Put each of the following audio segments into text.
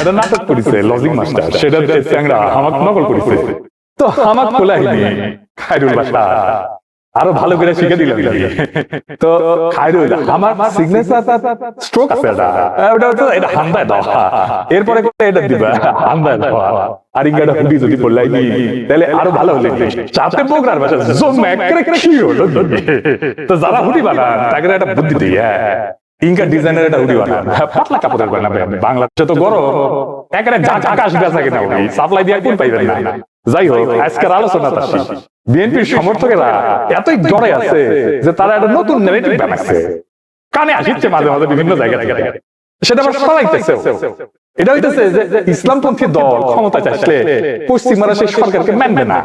এটা নাটক করেছে লজিক মাস্টার সেটা চ্যাংরা আমাক নকল করেছে। তো আমাক কোলাহিনি খাইরুল বাসা আরও ভালো করে শিখে দিলাম তো খাইরুল আমার সিগনেচার স্ট্রোক আছে এটা। ওটা তো এটা হান্দায় দাও এরপরে করে এটা দিবা? হান্দায় দাও আর ইংরেজি হুডি যদি পড়লাই তাহলে আরও ভালো হলে চাপতে বগরার ভাষা জোম একরে কি হলো তো যারা হুডি বানান তাকে একটা বুদ্ধি দিই হ্যাঁ। ইনকা ডিজাইনের একটা হুডি বানান হ্যাঁ, পাতলা কাপড়ের বানাবে বাংলাদেশে তো গরম। একেবারে যা আকাশ বেচা কিনা সাপ্লাই দিয়ে কোন পাইবেন না। যাই হোক আজকের আলোচনা তার বিএনপির সমর্থকেরা এতই ডরে আছে যে তারা একটা নতুন নেগেটিভ বানাচ্ছে। কানে আসিচ্ছে মাঝে মাঝে বিভিন্ন জায়গা থেকে সেটা আবার সবাইতেছে এটা হইতেছে যে ইসলামপন্থী দল ক্ষমতা চাইলে পশ্চিমারা সেই সরকারকে মানবে না।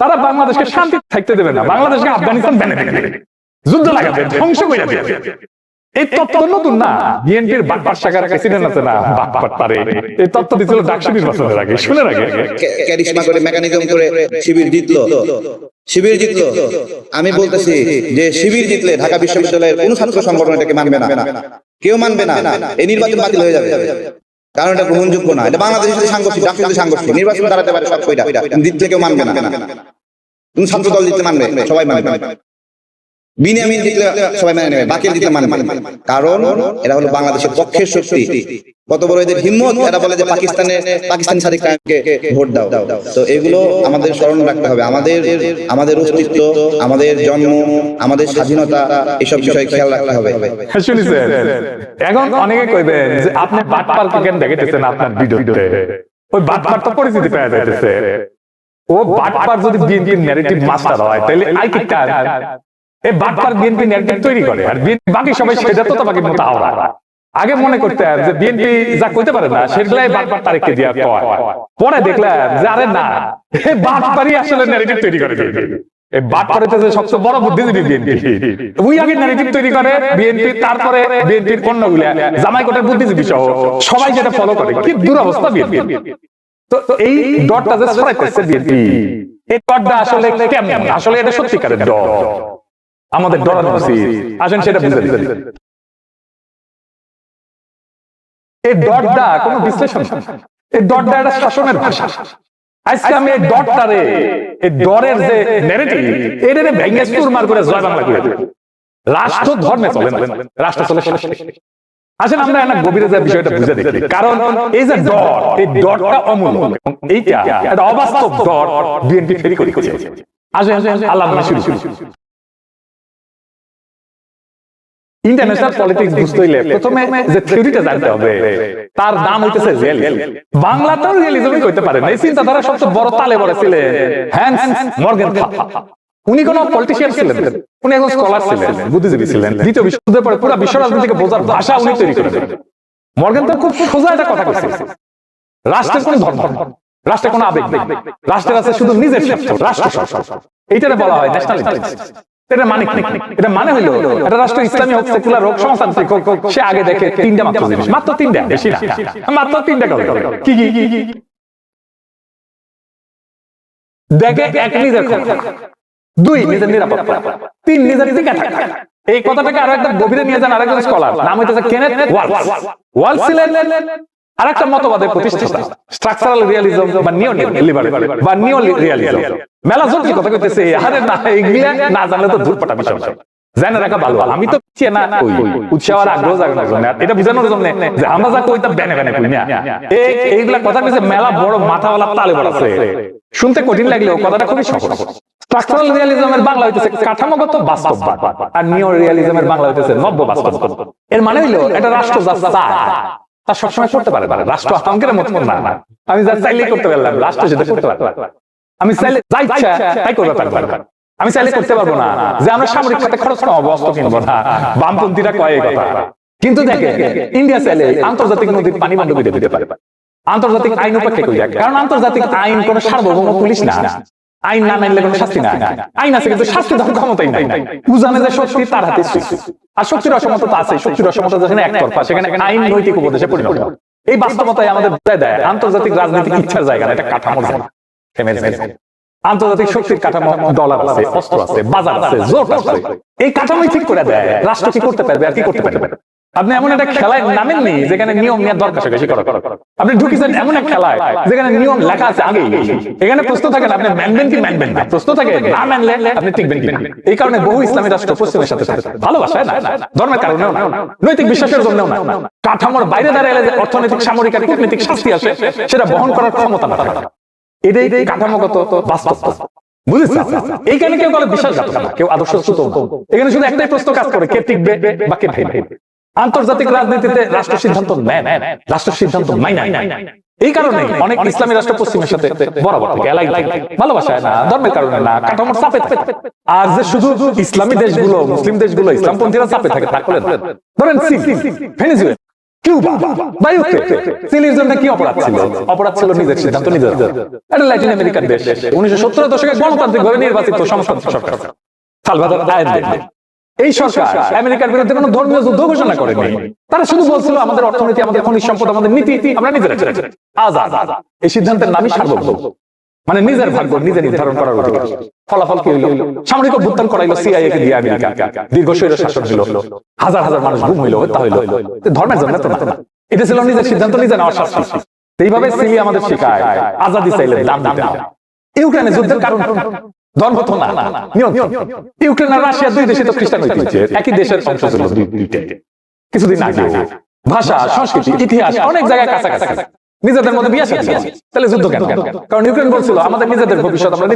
তারা বাংলাদেশকে শান্তি থাকতে দেবে না। বাংলাদেশকে আফগানিস্তান বেনে দেবে। যুদ্ধ লাগাবে ধ্বংস করে দেবে। এই তত্ত্ব নতুন না। বিএনপির প্রেসিডেন্ট আছে না? পারে। এই তত্ত্ব দিছিল ডাকসু নির্বাচনের আগে। শুনে আগে। ক্যারিশমা করে মেকানিজম করে শিবির জিতলো। শিবির জিতলো। আমি বলতেছি যে শিবির জিতলে ঢাকা বিশ্ববিদ্যালয়ের কোন ছাত্র সংগঠন এটাকে মানবে না। কেউ মানবে না। এই নির্বাচন বাতিল হয়ে যাবে। কারণ এটা গ্রহণযোগ্য না। এটা বাংলাদেশের সাথে সাংঘর্ষিক সাথে সাংঘর্ষিক। নির্বাচন দাঁড়াতে পারে সব কইটা জিতলে কেউ মানবে না। তুমি ছাত্র দল জিতলে মানবে? সবাই মানবে। বিনিয়ামিন জিতলে সবাই মেনে নেবে বাকিল জিতলে মানবে কারণ এরা হলো বাংলাদেশের পক্ষের শক্তি। কত বড় এদের হিম্মত? এরা বলে যে পাকিস্তানে ভোট দাও। তো এগুলো আমাদের স্মরণ রাখতে হবে। আমাদের আমাদের অস্তিত্ব, আমাদের জন্ম, আমাদের স্বাধীনতা, এসব বিষয়ে খেয়াল রাখতে হবে। এখন অনেকে কইবেন যে আপনি বাটপার কেন দেখাইতেছেন আপনার ভিডিওতে। ওই তো পরিচিতি পেয়ে যাইতেছে। ও বাটপার যদি বিএনপির ন্যারেটিভ মাস্টার হয়, তাহলে আই কি এই বাটপার বিএনপি ন্যারেটিভ তৈরি করে। আর বিএনপি বাকি সবাই সেটা তো আগে মনে করতেন যে বিএনপি যা কইতে পারে না সেগুলাই বাটপার তারিখকে কয় পরে দেখলাম যে আরে না বাটপারই আসলে ন্যারেটিভ তৈরি করে বিএনপি। এই বাটপারেতে যে সবচেয়ে বড় বুদ্ধিজীবী বিএনপি। ওই আগে ন্যারেটিভ তৈরি করে বিএনপি তারপরে বিএনপির কন্যাগুলা জামাই কোটের বুদ্ধিজীবী সহ সবাই যেটা ফলো করে। কি দুরবস্থা বিএনপি। তো এই ডটটা যে বিএনপি এই ডটটা আসলে কেমন? আসলে এটা সত্যিকারের ডট। আমাদের ডরানো উচিত আসেন সেটা বুঝে এই ডটটা কোনো বিশ্লেষণ? এই ডটটা একটা শাসনের ভাষা। আজকে আমি এই ডটটারে এই ডরের যে ন্যারেটিভ এটারে ভেঙে চুরমার করে জয় বাংলা করে রাষ্ট্র ধর্মে চলে না। রাষ্ট্র চলে আসেন আমরা একটা গভীরে যে বিষয়টা বুঝে দেখি। কারণ এই যে ডট এই ডটটা অমূল্য। এইটা একটা অবাস্তব ডট বিএনপি ফেরি করে করেছে আসেন আল্লাহ শুরু। ইন্টারন্যাশনাল পলিটিক্স বুঝতে হইলে প্রথমে যে থিওরিটা জানতে হবে। তার নাম হইতেছে রিয়েলিজম বাংলাতেও রিয়েলিজমই কইতে পারে। না এই চিন্তাধারা সবচেয়ে বড় তালে বড় ছিলেন হ্যান্স মর্গেন উনি কোন পলিটিশিয়ান ছিলেন। উনি একজন স্কলার ছিলেন বুদ্ধিজীবী ছিলেন। দ্বিতীয় বিশ্বযুদ্ধের পরে পুরো বিশ্ব রাজনীতিকে বোঝার ভাষা উনি তৈরি করে দেন মর্গেন খুব সোজা একটা কথা কইছে রাষ্ট্রের কোন ধর্ম রাষ্ট্রের কোন আবেগ নেই। রাষ্ট্রের আছে শুধু নিজের স্বার্থ রাষ্ট্র এইটারে বলা হয় ন্যাশনাল ইন্টারেস্ট এটা মানে মানে রাষ্ট্র সে আগে দেখে তিনটা মাত্র দেখে নিজের দুই নিজের তিন নিজের থাকা। এই কথাটাকে আরও একটা গভীরে নিয়ে যান আরেকজন স্কলার নাম হইতেছে আরেকটা মতবাদের প্রতিষ্ঠাতা। স্ট্রাকচারাল রিয়ালিজম বা নিও লিবারেল বা নিও রিয়ালিজম মেলা জোর কথা কইতেছে আরে না এগুলা না জানলে তো দূর পাটা বিষয়। জানা রাখা ভালো। আমি তো চেনা কই উৎসাহ আর আগ্রহ জাগানোর জন্য। আর এটা বোঝানোর জন্য যে আমরা যা কইতা বেনে বেনে কই না এই এইগুলা কথা কইছে মেলা বড় মাথাওয়ালা তালে বড় আছে। শুনতে কঠিন লাগলেও কথাটা খুবই সহজ। স্ট্রাকচারাল রিয়ালিজমের বাংলা হইতেছে কাঠামোগত বাস্তববাদ আর নিও রিয়ালিজমের বাংলা হইতেছে নব্য বাস্তববাদ। এর মানে হইল এটা রাষ্ট্র যা চায়। তা সবসময় করতে পারে না রাষ্ট্র আহঙ্কার মত না। না। আমি যা চাইলেই করতে পারলাম রাষ্ট্র সেটা করতে পারবে আমি চাইলে যা ইচ্ছা তাই করতে পারব না। আমি চাইলে করতে পারব না যে আমরা সামরিক খাতে খরচ কমাবো অস্ত্র কিনবো না। বামপন্থীরা কয় এই কথা। কিন্তু দেখে ইন্ডিয়া চাইলে আন্তর্জাতিক নদীর পানি বন্ধ করে দিতে পারে। আন্তর্জাতিক আইন উপেক্ষা করি। কারণ আন্তর্জাতিক আইন কোন সার্বভৌম পুলিশ না। আইন না মানলে কোনো শাস্তি নাই। আইন আছে কিন্তু শাস্তি দেওয়ার ক্ষমতাই নাই। উজানে যে শক্তি তার হাতে। আর শক্তির অসমতা আছে শক্তির অসমতা যেখানে একতরফা সেখানে আইন নৈতিক উপদেশে পরিণত। এই বাস্তবতায় আমাদের বোঝায় দেয় আন্তর্জাতিক রাজনৈতিক ইচ্ছার জায়গা। এটা কাঠামো। আন্তর্জাতিক শক্তির কাঠামো ডলার আছে অস্ত্র আছে বাজার আছে জোট আছে। এই কাঠামোই ঠিক করে দেয় রাষ্ট্র কি করতে পারবে আর কি করতে পারবে। আপনি এমন একটা খেলায় নামেননি যেখানে নিয়ম নিয়ে দরকার বেশি করা। আপনি ঢুকেছেন এমন এক খেলায় যেখানে নিয়ম লেখা আছে আগেই। এখানে প্রশ্ন থাকেন আপনি মানবেন কি মানবেন না? প্রশ্ন থাকে না মানলে আপনি টিকবেন কি? এই কারণে বহু ইসলামী রাষ্ট্র পশ্চিমের সাথে সাথে ভালোবাসায় না ধর্মের কারণেও না। নৈতিক বিশ্বাসের জন্যও না। কাঠামোর বাইরে দাঁড়ালে যে অর্থনৈতিক সামরিক আর কূটনৈতিক শাস্তি আসে সেটা বহন করার ক্ষমতা না। থাকে এটাই কাঠামোগত বাস্তব এইখানে কেউ বলে বিশ্বাসঘাতক না কেউ আদর্শ এখানে শুধু একটাই প্রশ্ন কাজ করে কে টিকবে বা কে ভাইবে আন্তর্জাতিক রাজনীতিতে রাষ্ট্র সিদ্ধান্ত নেয়। রাষ্ট্র সিদ্ধান্ত মাই নাই এই কারণে অনেক ইসলামী রাষ্ট্র পশ্চিমের সাথে বরাবর ভালোবাসায় না ধর্মের কারণে না কাঠামোর চাপে আর যে শুধু ইসলামী দেশগুলো মুসলিম দেশগুলো ইসলামপন্থীরা চাপে থাকে তা করে ধরেন ভেনেজুয়েলা কিউবা বা চিলির জন্য কি অপরাধ ছিল? অপরাধ ছিল নিজের সিদ্ধান্ত নিজের এটা ল্যাটিন আমেরিকার দেশ। উনিশশো সত্তর দশকে গণতান্ত্রিক নির্বাচিত সমাজতান্ত্রিক সরকার। সালভাদর আয়েন্দে এই সরকার আমেরিকার বিরুদ্ধে কোনো ধর্মীয় যুদ্ধ ঘোষণা করেনি। তারা শুধু বলছিল আমাদের অর্থনীতি আমাদের খনিজ সম্পদ আমাদের নীতি আমরা নিজেরা আজাদ এই সিদ্ধান্তের নামই সার্বভৌম। মানে নিজের ভাগ্য নিজে নির্ধারণ করার অধিকার। ফলাফল কি হইল? সামরিক অভ্যুত্থান করাইলো সিআইএ কে দিয়ে আমেরিকা। দীর্ঘ শৈর শাসন ছিল। হাজার হাজার মানুষ গুম হইল হত্যা হইল। ধর্মের জন্য তো না এটা ছিল নিজের সিদ্ধান্ত নিজে নেওয়ার শাস্তি এইভাবে সিলি আমাদের শেখায় আজাদি চাইলে দাম দিতে হবে। ইউক্রেনে যুদ্ধের কারণ ধর্ম তো না ইউক্রেন আর রাশিয়া দুই দেশে তো খ্রিস্টান ঐতিহ্যের একই দেশের অংশ ছিল কিছুদিন আগে। ভাষা সংস্কৃতি ইতিহাস অনেক জায়গায় কাছাকাছি। নিজেদের মধ্যে বিয়ে। তাহলে যুদ্ধ কেন কারণ ইউক্রেন বলছিল আমাদের নিজেদের ভবিষ্যৎ আমরা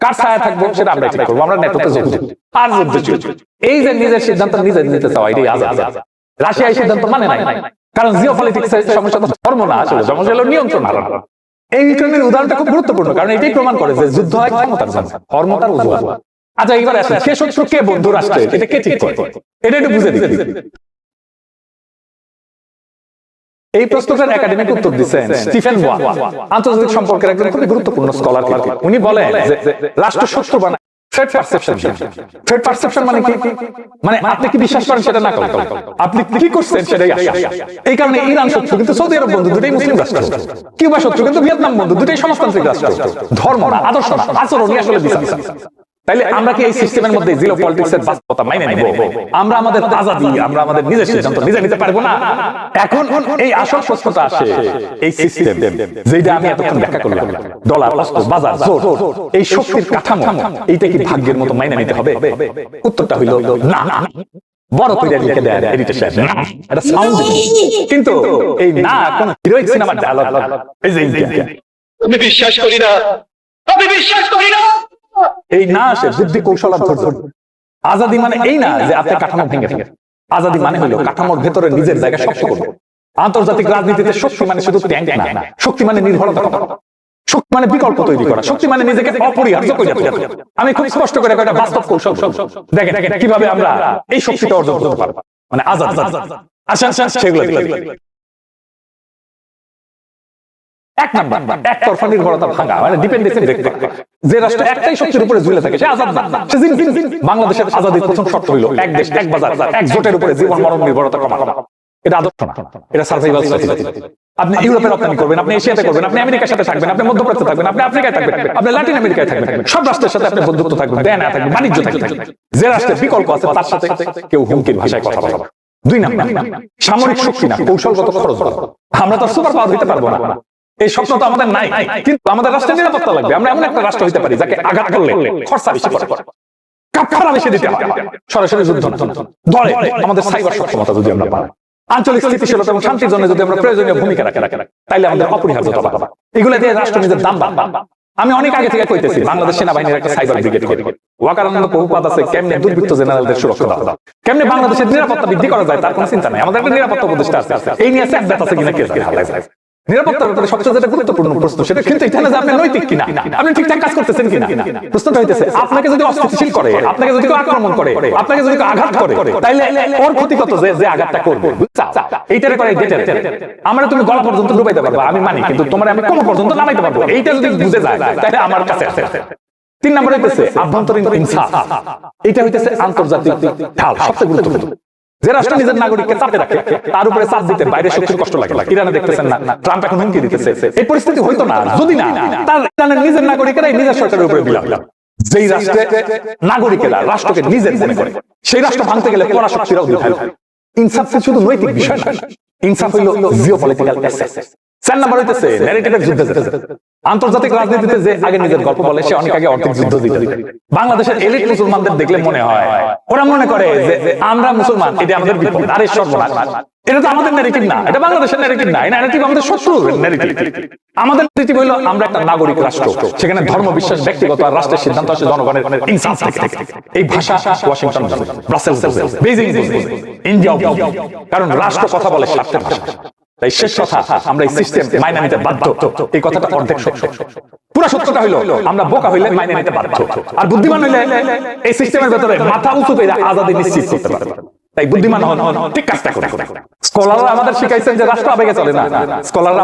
কার ছায়া থাকব সেটা আমরা ঠিক করব। আমরা যোগ আর যুদ্ধ এই যে নিজের সিদ্ধান্ত নিজে নিতে চাওয়া এটাই আজাদ। রাশিয়া এই সিদ্ধান্ত মানে নাই। কারণ জিও পলিটিক্স সমস্যা তো ধর্ম না আসলে সমস্যা হলো নিয়ন্ত্রণ হারানো এই ইউক্রেনের উদাহরণটা খুব গুরুত্বপূর্ণ কারণ এটাই প্রমাণ করে যে যুদ্ধ হয় ক্ষমতার জন্য ক্ষমতার অজুহাত আচ্ছা এবার আসেন কে শত্রু কে বন্ধু রাষ্ট্রে এটা কে ঠিক করে? এটা একটু বুঝে দিতে এই প্রশ্নটার একাডেমিক উত্তর দিচ্ছেন স্টিফেন ওয়ান আন্তর্জাতিক সম্পর্কের একজন খুবই গুরুত্বপূর্ণ স্কলার উনি বলেন যে রাষ্ট্র শত্রু বানায়। পারসেপশন পারসেপশন মানে কি? মানে আপনি কি বিশ্বাস করেন সেটা না করেন? আপনি কি করছেন সেটাই এই কারণে ইরান শত্রু, কিন্তু সৌদি আরব বন্ধু দুটোই মুসলিম রাষ্ট্র। কিউবা শত্রু, কিন্তু ভিয়েতনাম বন্ধু দুটোই সমাজতান্ত্রিক রাষ্ট্র। ধর্ম, আদর্শ না আচরণই আসলে তাইলে আমরা কি এই সিস্টেমের মধ্যে জিরো পলিটিক্স এর বাস্তবতা মাইনে নিব? আমরা আমাদের আজাদি আমরা আমাদের নিজের সিদ্ধান্ত নিজে নিতে পারব না। এখন এই আসল প্রশ্নটা আসে এই সিস্টেম যেটা আমি এতক্ষণ ব্যাখ্যা করলাম। ডলার অস্ত্র বাজার জোর এই শক্তির কাঠামো। এইটা কি ভাগ্যের মতো মাইনে নিতে হবে? উত্তরটা হইল না। বড় করে লিখে দেয় এডিটর সাহেব এটা সাউন্ড কিন্তু এই না কোন হিরোইক সিনেমার ডায়লগ এই যে আমি বিশ্বাস করি না। আমি বিশ্বাস করি না। এই না আসে বুদ্ধি কৌশল আজাদি মানে এই না যে আপনি কাঠামো ভেঙে ফেলেন। আজাদি মানে হলো কাঠামোর ভেতরে নিজের জায়গা শক্ত করবে আন্তর্জাতিক রাজনীতিতে শক্তি মানে শুধু ট্যাঙ্ক না শক্তি মানে নির্ভরতা করা। শক্তি মানে বিকল্প তৈরি করা। শক্তি মানে নিজেকে অপরিহার্য করে আমি খুব স্পষ্ট করে একটা বাস্তব কৌশল দেখেন কীভাবে আমরা এই শক্তিটা অর্জন করতে পারব। মানে আজাদ। আচ্ছা আচ্ছা সেগুলো দেখি। এক নাম্বার একতরফা নির্ভরতা ভাঙা মানে ডিপেন্ডেন্সি ব্রেক যে রাষ্ট্র একটাই শক্তির উপরে ঝুলে থাকে সে আজাদ না। সে জিন জিন জিন। বাংলাদেশের আজাদির প্রথম শর্ত হইল এক দেশ এক বাজার। এক জোটের উপরে জীবন মরণ নির্ভরতা কমা এটা আদর্শ না। এটা সার্ভাইভাল স্ট্র্যাটেজি আপনি ইউরোপে রপ্তানি করবেন আপনি এশিয়াতে করবেন আপনি আমেরিকার সাথে থাকবেন আপনি মধ্যপ্রাচ্যে থাকবেন আপনি আফ্রিকায় থাকবেন আপনি লাতিন আমেরিকায় থাকবেন। সব রাষ্ট্রের সাথে আপনি বন্ধুত্ব থাকবেন থাকবেন বাণিজ্য থাকবে যে রাষ্ট্রের বিকল্প আছে তার সাথে কেউ হুমকির ভাষায় কথা বলা দুই নাম্বার সামরিক শক্তি না কৌশলগত খরচ। আমরা তো সুপার পাওয়ার হইতে পারব না। এই স্বপ্ন তো আমাদের নাই। কিন্তু আমাদের রাষ্ট্রের নিরাপত্তা লাগবে। আমরা এমন একটা রাষ্ট্র হইতে পারি যাকে আঘাত করলে খরচা বেশি পড়ে। কাপড়া বেশি দিতে হবে সরাসরি যুদ্ধ। দলে আমাদের সাইবার সক্ষমতা যদি আমরা পাই। আঞ্চলিক স্থিতিশীলতা এবং শান্তির জন্য যদি আমরা প্রয়োজনীয় ভূমিকা রাখে রাখে তাইলে আমাদের অপরিহার্যতা পাবো এগুলো দিয়ে রাষ্ট্র নিজের দাম বাড়বে আমি অনেক আগে থেকে কইতেছি বাংলাদেশ সেনাবাহিনীর একটা সাইবার ব্রিগেড করে। ওয়াকারানন্দ বহুপাত আছে কেমনে দুর্বৃত্ত জেনারেলদের সুরক্ষা দেওয়া কেমনে বাংলাদেশের নিরাপত্তা বৃদ্ধি করা যায় তার কোনো চিন্তা নাই। আমাদের একটা নিরাপত্তা উপদেষ্টা আছে। এই নিয়ে স্যাকদাত আছে কিনা কেস যায় নিরাপত্তার ব্যাপারে সবচেয়ে যেটা গুরুত্বপূর্ণ প্রশ্ন সেটা কিন্তু যে আপনি নৈতিক কিনা আপনি ঠিকঠাক কাজ করতেছেন কিনা? প্রশ্নটা হইতেছে আপনাকে যদি অস্থিতিশীল করে আপনাকে যদি কেউ আক্রমণ করে আপনাকে যদি কেউ আঘাত করে ওর ক্ষতিগত যে যে আঘাতটা করবে এইটারে করে ডেটেল আমরা তুমি গলা পর্যন্ত ডুবাইতে পারব আমি মানি কিন্তু তোমার আমি কোন পর্যন্ত নামাইতে পারব এইটা যদি বুঝে যায় তাহলে আমার কাছে আছে। তিন নম্বর হইতেছে আভ্যন্তরীণ ইনসাফ। এটা হইতেছে আন্তর্জাতিক ঢাল সবচেয়ে গুরুত্বপূর্ণ। যে রাষ্ট্র নিজের নাগরিককে চাপে রাখে তার উপরে চাপ দিতে বাইরে শক্তির কষ্ট লাগে। ইরানে দেখতেছেন না ট্রাম্প এখন হুমকি দিতেছে। এই পরিস্থিতি হইতো না যদি না তার ইরানের নিজের নাগরিকেরাই নিজের সরকারের উপরে বিলাপ যেই রাষ্ট্রে নাগরিকেরা রাষ্ট্রকে নিজের মনে করে সেই রাষ্ট্র ভাঙতে গেলে পরাশক্তিরাও উঠায় ইনসাফ শুধু নৈতিক বিষয় না ইনসাফ হইল জিও পলিটিক্যাল চার নাম্বার হইতেছে ন্যারেটিভের যুদ্ধে আন্তর্জাতিক রাজনীতিতে যে আগে নিজের গল্প বলে সে অনেক আগে অর্ধেক যুদ্ধ দিতে। বাংলাদেশের এলিট মুসলমানদের দেখলে মনে হয় ওরা মনে করে যে আমরা মুসলমান এটা আমাদের বিপদ আরে সর্বনাশ। এটা তো আমাদের ন্যারেটিভ না এটা বাংলাদেশের ন্যারেটিভ না এই ন্যারেটিভ আমাদের শত্রুর ন্যারেটিভ আমাদের ন্যারেটিভ হলো আমরা একটা নাগরিক রাষ্ট্র সেখানে ধর্ম বিশ্বাস ব্যক্তিগত আর রাষ্ট্রের সিদ্ধান্ত আসে জনগণের এই ভাষা ওয়াশিংটন ব্রাসেলস বেজিং ইন্ডিয়া কারণ রাষ্ট্র কথা বলে স্বার্থের ভাষা। তাই শেষ কথা, আমরা এই সিস্টেম মাইনা নিতে বাধ্য। এই কথাটা অর্ধেক সত্য। পুরো সত্যটা হইল, আমরা বোকা হইলে মাইনা নিতে বাধ্য। আর বুদ্ধিমান হইলে এই সিস্টেমের ভেতরে মাথা উঁচু করে আজাদি নিশ্চিত করতে পারবে। তাই বুদ্ধিমান হন, ঠিক কাজটা করে আমাদের শিখাইছেন যে রাষ্ট্র আবেগে চলে না।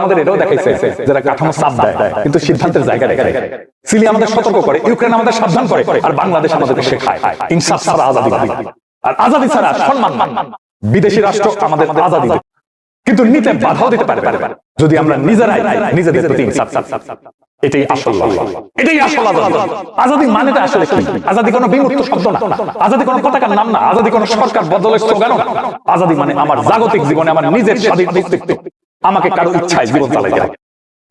আমাদের এটাও দেখাইছে যারা কাঠামো দেয়, কিন্তু সিদ্ধান্তের জায়গা দেয় সিলি আমাদের সতর্ক করে, ইউক্রেন আমাদের সাবধান করে, আর বাংলাদেশ আমাদেরকে শেখায়। ইনসাফ ছাড়া আজাদি। আর আজাদি ছাড়া সম্মান বিদেশি রাষ্ট্র আমাদের আজাদি। কিন্তু নিতে বাধাও দিতে পারে যদি আমরা নিজেরাই নিজেদের প্রতি ইনসাফ এটাই আসল। এটাই আসল আজাদি মানেটা আসলে আজাদি কোনো বিমুক্ত শব্দ না। আজাদি কোনো পতাকার নাম না। আজাদি কোনো সরকার বদলের স্লোগান আজাদি মানে আমার জাগতিক জীবনে আমার নিজের স্বাধীন অস্তিত্ব আমাকে কারও ইচ্ছায় জীবন চালাইতে হবে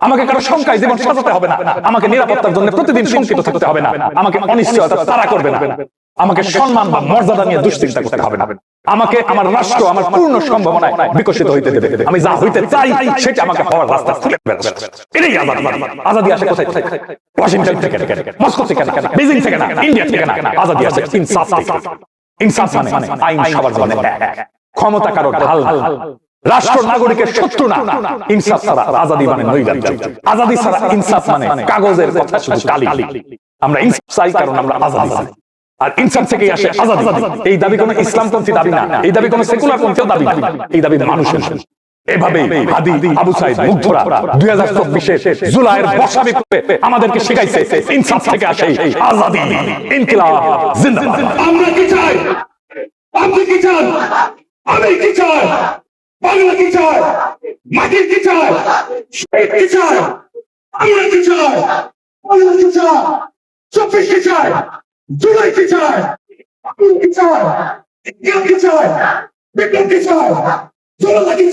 আমাকে কারও শঙ্কায় জীবন সাজাতে হবে না। আমাকে নিরাপত্তার জন্য প্রতিদিন শঙ্কিত থাকতে হবে না। আমাকে অনিশ্চয়তা তারা করবে না। আমাকে সম্মান বা মর্যাদা নিয়ে দুশ্চিন্তা করতে হবে না। আমাকে আমার রাষ্ট্র, আমার পূর্ণ সম্ভাবনায় বিকশিত হইতে দেবে। আমি যা হইতে চাই, সেটা আমাকে হওয়ার রাস্তা খুলে এটাই আজাদি আজাদি আসে কোথায়? ওয়াশিংটন থেকে। মস্কো থেকে না। বেজিং থেকে না। ইন্ডিয়া থেকে না। আজাদি আসে ইনসাফ থেকে। ইনসাফ মানে আইন সবার জন্য। ক্ষমতা কারও ঢাল। রাষ্ট্র নাগরিকের শত্রু না। ইনসাফ ছাড়া আজাদি মানে নৈরাজ্য। আজাদি ছাড়া ইনসাফ মানে কাগজের কথা শুধু কালি। আমরা ইনসাফ চাই কারণ আমরা আজাদি। আর ইনসাফ থেকেই আসে আজাদি। এই দাবি কোনো ইসলামপন্থী দাবি না। এই দাবি কোনো সেকুলার পন্থীও দাবি না। এই দাবি মানুষের। এভাবে হাদি আবু সাইদ মুগ্ধরা দুই হাজার চব্বিশে জুলাইয়ের আমাদেরকে শিখাইছে ইনসাফ থেকে আসে আজাদি। ইনকিলাব আমরা কি চাই? আপনি কি চান? আমি কি চাই? বাংলা কি চাই? মাটির কি চাই? কি চাই? আমরা কি চাই? বাংলা কি চাই? চব্বিশ কি চাই? জুলাই কি চাই আপনি কি চাই ইন্ডিয়া কি চাই বিপ্লব কি চাই জনতা কি